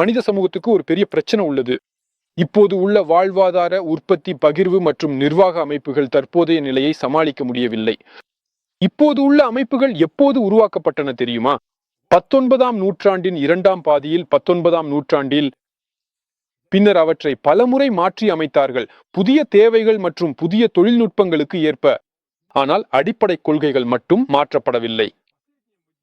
மனித சமூகத்துக்கு ஒரு பெரிய பிரச்சனை உள்ளது. இப்போது உள்ள வாழ்வாதார உற்பத்தி பகிர்வு மற்றும் நிர்வாக அமைப்புகள் தற்போதைய நிலையை சமாளிக்க முடியவில்லை. இப்போது உள்ள அமைப்புகள் எப்போது உருவாக்கப்பட்டன தெரியுமா? பத்தொன்பதாம் நூற்றாண்டின் இரண்டாம் பாதியில் பத்தொன்பதாம் நூற்றாண்டில் பின்னர் அவற்றை பலமுறை மாற்றி அமைத்தார்கள். புதிய தேவைகள் மற்றும் புதிய தொழில்நுட்பங்களுக்கு ஏற்ப. ஆனால் அடிப்படை கொள்கைகள் மட்டும் மாற்றப்படவில்லை.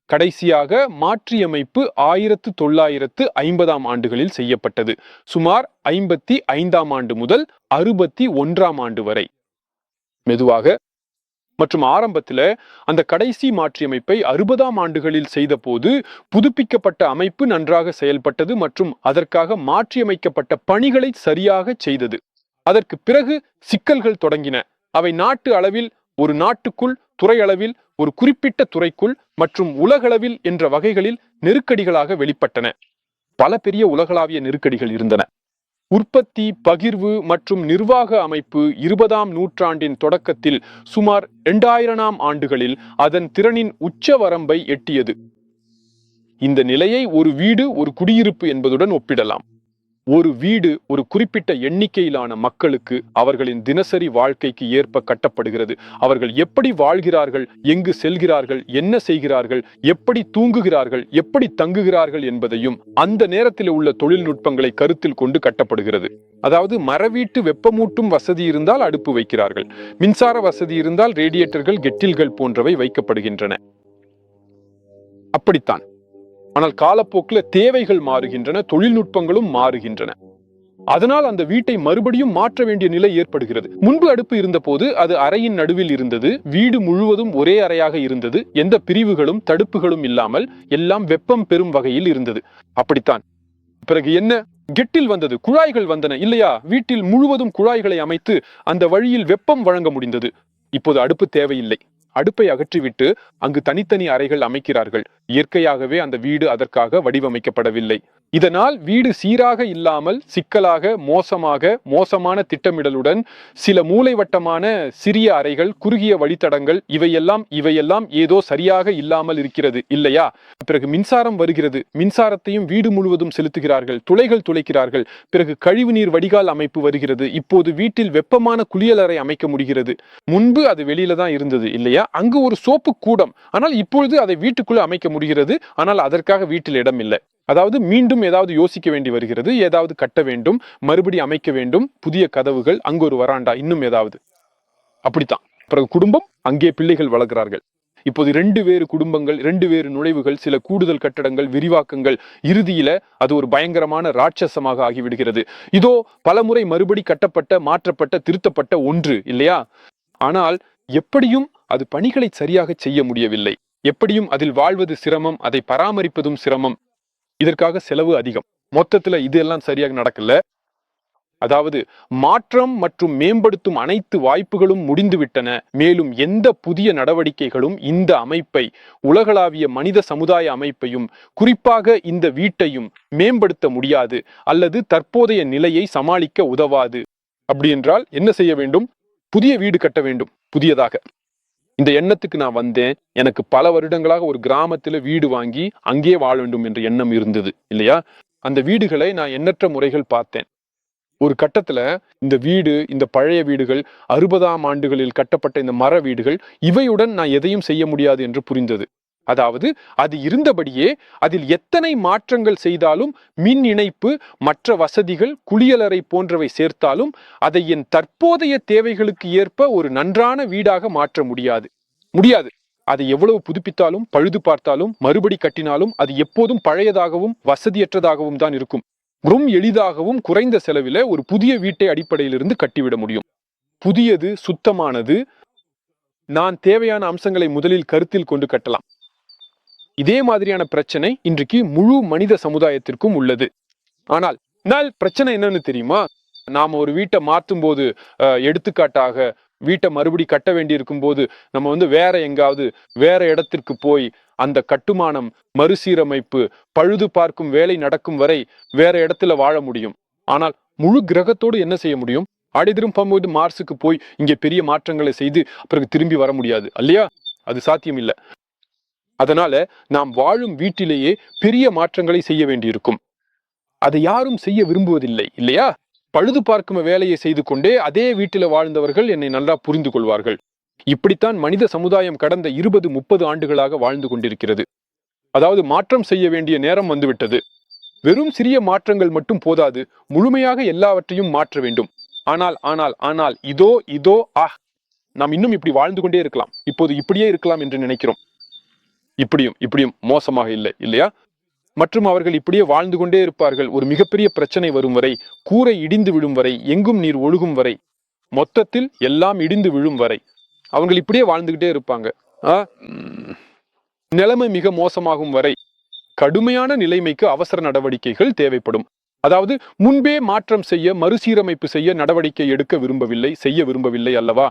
கடைசியாக மாற்றியமைப்பு ஆயிரத்து தொள்ளாயிரத்து ஐம்பதாம் ஆண்டுகளில் செய்யப்பட்டது. சுமார் ஐம்பத்தி ஐந்தாம் ஆண்டு முதல் அறுபத்தி ஒன்றாம் ஆண்டு வரை. மெதுவாக மற்றும் ஆரம்பத்தில் அந்த கடைசி மாற்றியமைப்பை அறுபதாம் ஆண்டுகளில் செய்தபோது புதுப்பிக்கப்பட்ட அமைப்பு நன்றாக செயல்பட்டது மற்றும் அதற்காக மாற்றியமைக்கப்பட்ட பணிகளை சரியாக செய்தது. அதற்கு பிறகு சிக்கல்கள் தொடங்கின. அவை நாட்டு அளவில் ஒரு நாட்டுக்குள் துறை அளவில் ஒரு குறிப்பிட்ட துறைக்குள் மற்றும் உலகளவில் என்ற வகைகளில் நெருக்கடிகளாக வெளிப்பட்டன. பல பெரிய உலகளாவிய நெருக்கடிகள் இருந்தன. உற்பத்தி பகிர்வு மற்றும் நிர்வாக அமைப்பு இருபதாம் நூற்றாண்டின் தொடக்கத்தில் சுமார் இரண்டாயிரம் ஆண்டுகளில் அதன் திறனின் உச்ச வரம்பை எட்டியது. இந்த நிலையை ஒரு வீடு ஒரு குடியிருப்பு என்பதுடன் ஒப்பிடலாம். ஒரு வீடு ஒரு குறிப்பிட்ட எண்ணிக்கையிலான மக்களுக்கு அவர்களின் தினசரி வாழ்க்கைக்கு ஏற்ப கட்டப்படுகிறது. அவர்கள் எப்படி வாழ்கிறார்கள் எங்கு செல்கிறார்கள் என்ன செய்கிறார்கள் எப்படி தூங்குகிறார்கள் எப்படி தங்குகிறார்கள் என்பதையும் அந்த நேரத்தில் உள்ள தொழில்நுட்பங்களை கருத்தில் கொண்டு கட்டப்படுகிறது. அதாவது மரவீட்டு வெப்பமூட்டும் வசதி இருந்தால் அடுப்பு வைக்கிறார்கள். மின்சார வசதி இருந்தால் ரேடியேட்டர்கள் கெட்டில்கள் போன்றவை வைக்கப்படுகின்றன. அப்படித்தான். ஆனால் காலப்போக்கில் தேவைகள் மாறுகின்றன தொழில்நுட்பங்களும் மாறுகின்றன. அதனால் அந்த வீட்டை மறுபடியும் மாற்ற வேண்டிய நிலை ஏற்படுகிறது. முன்பு அடுப்பு இருந்தபோது அது அறையின் நடுவில் இருந்தது. வீடு முழுவதும் ஒரே அறையாக இருந்தது. எந்த பிரிவுகளும் தடுப்புகளும் இல்லாமல் எல்லாம் வெப்பம் பெறும் வகையில் இருந்தது. அப்படித்தான். பிறகு என்ன? கெட்டில் வந்தது குழாய்கள் வந்தன. இல்லையா? வீட்டில் முழுவதும் குழாய்களை அமைத்து அந்த வழியில் வெப்பம் வழங்க முடிந்தது. இப்போது அடுப்பு தேவையில்லை. அடுப்பை அகற்றிவிட்டு அங்கு தனித்தனி அறைகள் அமைக்கிறார்கள். இயற்கையாகவே அந்த வீடு அதற்காக வடிவமைக்கப்படவில்லை. இதனால் வீடு சீராக இல்லாமல் சிக்கலாக மோசமாக மோசமான திட்டமிடலுடன் சில மூளைவட்டமான சிறிய அறைகள் குறுகிய வழித்தடங்கள் இவையெல்லாம் இவையெல்லாம் ஏதோ சரியாக இல்லாமல் இருக்கிறது இல்லையா? பிறகு மின்சாரம் வருகிறது. மின்சாரத்தையும் வீடு முழுவதும் செலுத்துகிறார்கள். துளைகள் துளைக்கிறார்கள். பிறகு கழிவுநீர் வடிகால் அமைப்பு வருகிறது. இப்போது வீட்டில் வெப்பமான குளியலறை அமைக்க முடிகிறது. முன்பு அது வெளியில தான் இருந்தது இல்லையா? அங்கு ஒரு சோப்பு கூடம். ஆனால் இப்பொழுது அதை வீட்டுக்குள்ளே அமைக்க முடிகிறது. ஆனால் அதற்காக வீட்டில் இடம் இல்லை. அதாவது மீண்டும் ஏதாவது யோசிக்க வேண்டி வருகிறது ஏதாவது கட்ட வேண்டும் மறுபடி அமைக்க வேண்டும் புதிய கதவுகள் அங்கு ஒரு வராண்டா இன்னும் ஏதாவது. அப்படித்தான். பிறகு குடும்பம் அங்கே பிள்ளைகள் வளர்கிறார்கள். இப்போது ரெண்டு வேறு குடும்பங்கள் ரெண்டு வேறு நுழைவுகள் சில கூடுதல் கட்டடங்கள் விரிவாக்கங்கள் இறுதியில அது ஒரு பயங்கரமான ராட்சசமாக ஆகிவிடுகிறது. இதோ பலமுறை மறுபடி கட்டப்பட்ட மாற்றப்பட்ட திருத்தப்பட்ட ஒன்று இல்லையா? ஆனால் எப்படியும் அது பணிகளை சரியாக செய்ய முடியவில்லை. எப்படியும் அதில் வாழ்வது சிரமம் அதை பராமரிப்பதும் சிரமம். இதற்காக செலவு அதிகம். மொத்தத்தில் இதெல்லாம் சரியாக நடக்கல. அதாவது மாற்றம் மற்றும் மேம்படுத்தும் அனைத்து வாய்ப்புகளும் முடிந்துவிட்டன மேலும் எந்த புதிய நடவடிக்கைகளும் இந்த அமைப்பை உலகளாவிய மனித சமுதாய அமைப்பையும் குறிப்பாக இந்த வீட்டையும் மேம்படுத்த முடியாது அல்லது தற்போதைய நிலையை சமாளிக்க உதவாது. அப்படி என்றால் என்ன செய்ய வேண்டும்? புதிய வீடு கட்ட வேண்டும். புதியதாக. இந்த எண்ணத்துக்கு நான் வந்தேன். எனக்கு பல வருடங்களாக ஒரு கிராமத்துல வீடு வாங்கி அங்கேயே வாழ வேண்டும் என்ற எண்ணம் இருந்தது இல்லையா? அந்த வீடுகளை நான் எண்ணற்ற முறைகள் பார்த்தேன். ஒரு கட்டத்துல இந்த வீடு இந்த பழைய வீடுகள் அறுபதாம் ஆண்டுகளில் கட்டப்பட்ட இந்த மர வீடுகள் இவையுடன் நான் எதையும் செய்ய முடியாது என்று புரிந்தது. அதாவது அது இருந்தபடியே அதில் எத்தனை மாற்றங்கள் செய்தாலும் மின் இணைப்பு மற்ற வசதிகள் குளியலறை போன்றவை சேர்த்தாலும் அதை என் தற்போதைய தேவைகளுக்கு ஏற்ப ஒரு நன்றான வீடாக மாற்ற முடியாது. முடியாது. அதை எவ்வளவு புதுப்பித்தாலும் பழுது பார்த்தாலும் மறுபடி கட்டினாலும் அது எப்போதும் பழையதாகவும் வசதியற்றதாகவும் தான் இருக்கும். ரொம்ப எளிதாகவும் குறைந்த செலவில் ஒரு புதிய வீட்டை அடிப்படையிலிருந்து கட்டிவிட முடியும். புதியது சுத்தமானது. நான் தேவையான அம்சங்களை முதலில் கருத்தில் கொண்டு கட்டலாம். இதே மாதிரியான பிரச்சனை இன்றைக்கு முழு மனித சமுதாயத்திற்கும் உள்ளது. ஆனால் நாள் பிரச்சனை என்னன்னு தெரியுமா? நாம் ஒரு வீட்டை மாற்றும் போது எடுத்துக்காட்டாக வீட்டை மறுபடி கட்ட வேண்டியிருக்கும் போது நம்ம வந்து வேற எங்காவது வேற இடத்திற்கு போய் அந்த கட்டுமானம் மறுசீரமைப்பு பழுது பார்க்கும் வேலை நடக்கும் வரை வேற இடத்துல வாழ முடியும். ஆனால் முழு கிரகத்தோடு என்ன செய்ய முடியும்? ஆடி திரும்பும்போது மார்ஸுக்கு போய் இங்கே பெரிய மாற்றங்களை செய்து பிறகு திரும்பி வர முடியாது இல்லையா அது சாத்தியம் இல்லை அதனால நாம் வாழும் வீட்டிலேயே பெரிய மாற்றங்களை செய்ய வேண்டியிருக்கும். அதை யாரும் செய்ய விரும்புவதில்லை இல்லையா? பழுது பார்க்கும் வேலையை செய்து கொண்டே அதே வீட்டில் வாழ்ந்தவர்கள் என்னை நல்லா புரிந்து கொள்வார்கள். இப்படித்தான் மனித சமுதாயம் கடந்த இருபது முப்பது ஆண்டுகளாக வாழ்ந்து கொண்டிருக்கிறது. அதாவது மாற்றம் செய்ய வேண்டிய நேரம் வந்துவிட்டது. வெறும் சிறிய மாற்றங்கள் மட்டும் போதாது முழுமையாக எல்லாவற்றையும் மாற்ற வேண்டும். ஆனால் ஆனால் ஆனால் இதோ இதோ ஆஹ் நாம் இன்னும் இப்படி வாழ்ந்து கொண்டே இருக்கலாம். இப்போது இப்படியே இருக்கலாம் என்று நினைக்கிறோம். இப்படியும் இப்படியும் மோசமாக இல்லை இல்லையா? மற்றும் அவர்கள் இப்படியே வாழ்ந்து கொண்டே இருப்பார்கள். ஒரு மிகப்பெரிய பிரச்சனை வரும் வரை கூரை இடிந்து விழும் வரை எங்கும் நீர் ஒழுகும் வரை மொத்தத்தில் எல்லாம் இடிந்து விழும் வரை அவங்கள் இப்படியே வாழ்ந்துகிட்டே இருப்பாங்க. நிலைமை மிக மோசமாகும் வரை கடுமையான நிலைமைக்கு அவசர நடவடிக்கைகள் தேவைப்படும். அதாவது முன்பே மாற்றம் செய்ய மறுசீரமைப்பு செய்ய நடவடிக்கை எடுக்க விரும்பவில்லை செய்ய விரும்பவில்லை அல்லவா?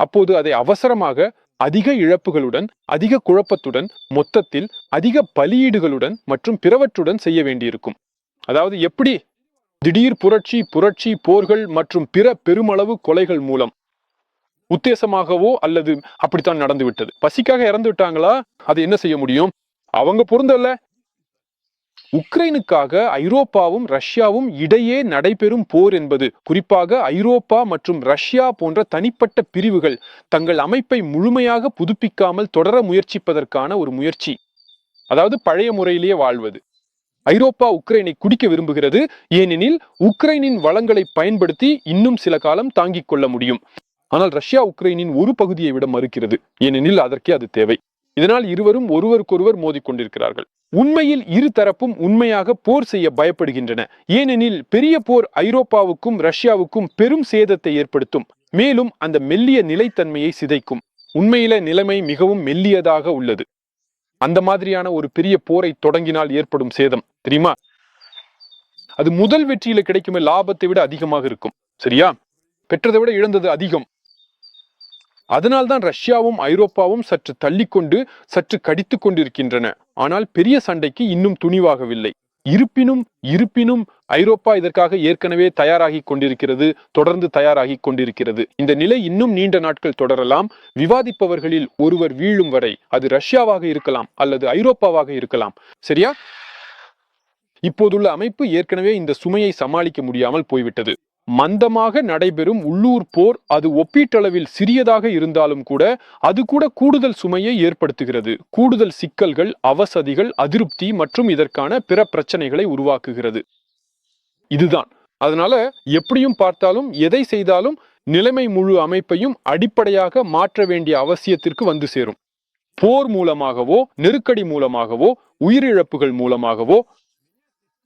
அப்போது அதை அவசரமாக அதிக இழப்புகளுடன் அதிக குழப்பத்துடன் மொத்தத்தில் அதிக பலியீடுகளுடன் மற்றும் பிறவற்றுடன் செய்ய வேண்டியிருக்கும். அதாவது எப்படி? திடீர் புரட்சி புரட்சி போர்கள் மற்றும் பிற பெருமளவு கொலைகள் மூலம். உத்தேசமாகவோ அல்லது அப்படித்தான் நடந்துவிட்டது. பசிக்காக இறந்து விட்டாங்களா அது என்ன செய்ய முடியும்? அவங்க பொருந்தல்ல. உக்ரைனுக்காக ஐரோப்பாவும் ரஷ்யாவும் இடையே நடைபெறும் போர் என்பது குறிப்பாக ஐரோப்பா மற்றும் ரஷ்யா போன்ற தனிப்பட்ட பிரிவுகள் தங்கள் அமைப்பை முழுமையாக புதுப்பிக்காமல் தொடர முயற்சிப்பதற்கான ஒரு முயற்சி. அதாவது பழைய முறையிலேயே வாழ்வது. ஐரோப்பா உக்ரைனை குடிக்க விரும்புகிறது ஏனெனில் உக்ரைனின் வளங்களை பயன்படுத்தி இன்னும் சில காலம் தாங்கிக் கொள்ள முடியும். ஆனால் ரஷ்யா உக்ரைனின் ஒரு பகுதியை விட மறுக்கிறது ஏனெனில் அதற்கே அது தேவை. இதனால் இருவரும் ஒருவருக்கொருவர் மோதிக்கொண்டிருக்கிறார்கள் உண்மையில் இரு தரப்பும் உண்மையாக போர் செய்ய பயப்படுகின்றன. ஏனெனில் பெரிய போர் ஐரோப்பாவுக்கும் ரஷ்யாவுக்கும் பெரும் சேதத்தை ஏற்படுத்தும். மேலும் அந்த மெல்லிய நிலைத்தன்மையை சிதைக்கும். உண்மையில நிலைமை மிகவும் மெல்லியதாக உள்ளது. அந்த மாதிரியான ஒரு பெரிய போரை தொடங்கினால் ஏற்படும் சேதம் தெரியுமா? அது முதல் வெற்றியில கிடைக்குமே லாபத்தை விட அதிகமாக இருக்கும். சரியா? பெற்றதை விட இழந்தது அதிகம். அதனால்தான் ரஷ்யாவும் ஐரோப்பாவும் சற்று தள்ளிக்கொண்டு சற்று கடித்து கொண்டிருக்கின்றன. ஆனால் பெரிய சண்டைக்கு இன்னும் துணிவாகவில்லை. இருப்பினும் இருப்பினும் ஐரோப்பா இதற்காக ஏற்கனவே தயாராகி கொண்டிருக்கிறது தொடர்ந்து தயாராகி கொண்டிருக்கிறது. இந்த நிலை இன்னும் நீண்ட நாட்கள் தொடரலாம். விவாதிப்பவர்களில் ஒருவர் வீழும் வரை அது ரஷ்யாவாக இருக்கலாம் அல்லது ஐரோப்பாவாக இருக்கலாம். சரியா? இப்போதுள்ள அமைப்பு ஏற்கனவே இந்த சுமையை சமாளிக்க முடியாமல் போய்விட்டது. மந்தமாக நடைபெறும் உள்ளூர் போர் அது ஒப்பீட்டளவில் சிறியதாக இருந்தாலும் கூட அது கூட கூடுதல் சுமையை ஏற்படுத்துகிறது. கூடுதல் சிக்கல்கள் அவசதிகள் அதிருப்தி மற்றும் இதற்கான பிற பிரச்சனைகளை உருவாக்குகிறது. இதுதான். அதனால எப்படியும் பார்த்தாலும் எதை செய்தாலும் நிலைமை முழு அமைப்பையும் அடிப்படையாக மாற்ற வேண்டிய அவசியத்திற்கு வந்து சேரும். போர் மூலமாகவோ நெருக்கடி மூலமாகவோ உயிரிழப்புகள் மூலமாகவோ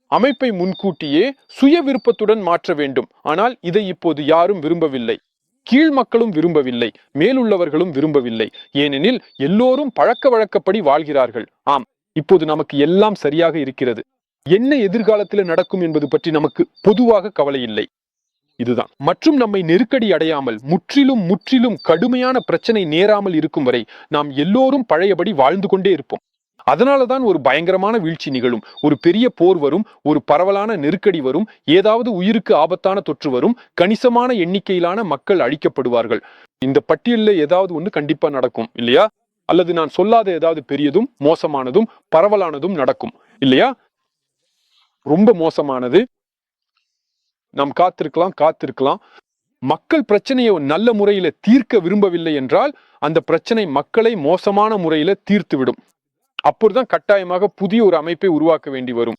அமைப்பை முன்கூட்டியே சுய விருப்பத்துடன் மாற்ற வேண்டும். ஆனால் இதை இப்போது யாரும் விரும்பவில்லை. கீழ் மக்களும் விரும்பவில்லை. மேலுள்ளவர்களும் விரும்பவில்லை. ஏனெனில் எல்லோரும் பழக்க வழக்கப்படி வாழ்கிறார்கள். ஆம் இப்போது நமக்கு எல்லாம் சரியாக இருக்கிறது. என்ன எதிர்காலத்தில் நடக்கும் என்பது பற்றி நமக்கு பொதுவாக கவலை இல்லை. இதுதான். மற்றும் நம்மை நெருக்கடி அடையாமல் முற்றிலும் முற்றிலும் கடுமையான பிரச்சனை நேராமல் இருக்கும் வரை நாம் எல்லோரும் பழையபடி வாழ்ந்து கொண்டே இருப்போம். அதனாலதான் ஒரு பயங்கரமான வீழ்ச்சி நிகழும். ஒரு பெரிய போர் வரும் ஒரு பரவலான நெருக்கடி வரும் ஏதாவது உயிருக்கு ஆபத்தான தொற்று வரும் கணிசமான எண்ணிக்கையிலான மக்கள் அழிக்கப்படுவார்கள். இந்த பட்டியலில் ஏதாவது ஒன்று கண்டிப்பாக நடக்கும் இல்லையா? அல்லது நான் சொல்லாத ஏதாவது பெரியதும் மோசமானதும் பரவலானதும் நடக்கும் இல்லையா? ரொம்ப மோசமானது. நாம் காத்திருக்கலாம் காத்திருக்கலாம். மக்கள் பிரச்சனையை நல்ல முறையில் தீர்க்க விரும்பவில்லை என்றால் அந்த பிரச்சனை மக்களை மோசமான முறையில் தீர்த்துவிடும். அப்பொழுதுதான் கட்டாயமாக புதிய ஒரு அமைப்பை உருவாக்க வேண்டி வரும்.